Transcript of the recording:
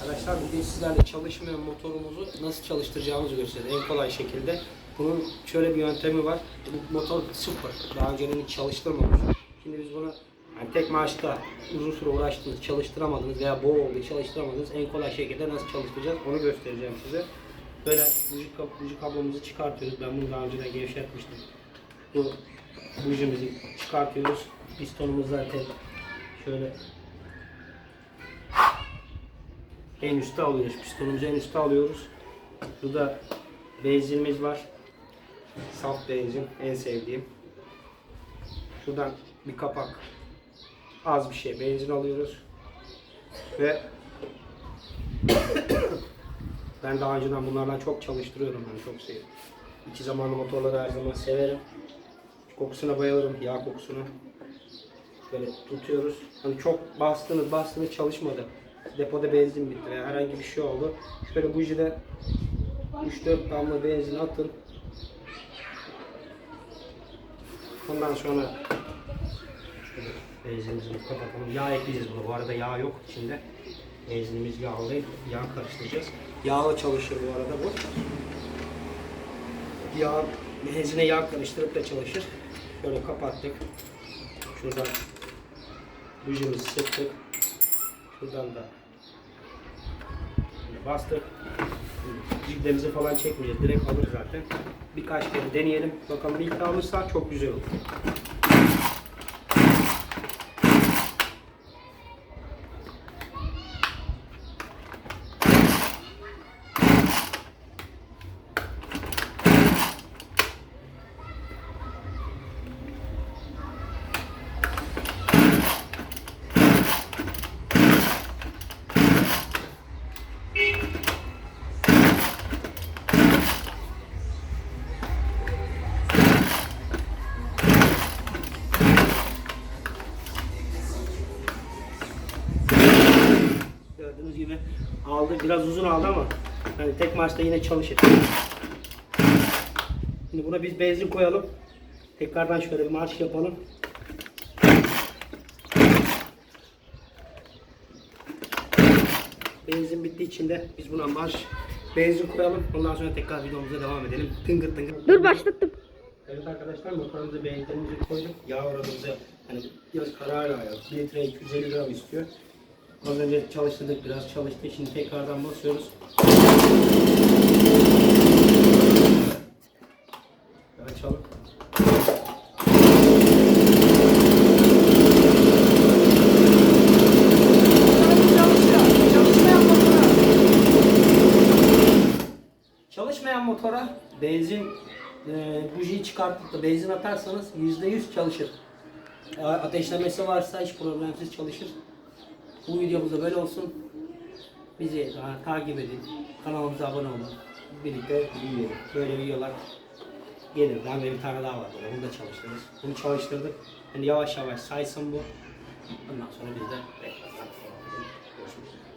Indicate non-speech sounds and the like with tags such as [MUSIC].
Arkadaşlar bugün sizlerle çalışmayan motorumuzu nasıl çalıştıracağımızı göstereceğiz en kolay şekilde. Bunun şöyle bir yöntemi var. Bu motor sıfır. Daha önceden hiç çalıştırmamış. Şimdi biz bunu yani tek maaşta uzun süre uğraştınız, çalıştıramadınız veya boğ oldu, çalıştıramadınız. En kolay şekilde nasıl çalıştıracağız onu göstereceğim size. Böyle buji, kab- buji kablomuzu çıkartıyoruz. Ben bunu daha önceden gevşetmiştim. Bu bujimizi çıkartıyoruz. Pistonumuz zaten şöyle en üstte alıyoruz. Pistonumuzu en üstte alıyoruz. Burada benzinimiz var. Saf benzin. En sevdiğim. Şuradan bir kapak. Az bir şey benzin alıyoruz. Ve [COUGHS] ben daha önceden bunlardan çok çalıştırıyorum. Ben çok seviyorum. İki zamanlı motorları her zaman severim. Kokusuna bayılırım. Yağ kokusuna. Böyle tutuyoruz. Hani çok bastınız bastınız çalışmadı. Depoda benzin bitti veya herhangi bir şey oldu. Şöyle bujide 3-4 damla benzin atın. Ondan sonra benzinimizi kapatalım. Yağ ekleyeceğiz bunu. Bu arada yağ yok içinde. Benzinimiz yağlı. Yağ karıştıracağız. Yağla çalışır bu arada bu. Yağ, benzine yağ karıştırıp da çalışır. Şöyle kapattık. Şuradan bujimizi sıktık. Şuradan da bastık. Cildemizi falan çekmeyeceğiz. Direkt alır zaten. Birkaç kere deneyelim. Bakalım ilk alırsa çok güzel olur. Gördüğünüz gibi aldı. Biraz uzun aldı ama hani tek marşta yine çalışır. Şimdi buna biz benzin koyalım. Tekrardan şöyle bir marş yapalım. Benzin bittiği için de biz buna marş benzin koyalım. Ondan sonra tekrar videomuza devam edelim. Tıngır tıngır. Dur başlattım. Evet arkadaşlar motorumuza benzinimizi koyduk. Yağ oranımızı hani biraz karar yağ. 1 litre 250 gram istiyor. Az önce çalıştırdık biraz çalıştı. Şimdi tekrardan basıyoruz. Açalım. Çalışmayan motora benzin e, bujiyi çıkartıp da benzin atarsanız %100 çalışır. Ateşlemesi varsa hiç problemsiz çalışır. Bu videomuz da böyle olsun. Bizi takip edin. Kanalımıza abone olun. Birlikte büyüyelim. Böyle videolar gelir. Ben de bir tane daha var. Bunu da çalıştırırız. Bunu çalıştırdık. Yani yavaş yavaş saysın bu. Ondan sonra biz de bekleyelim.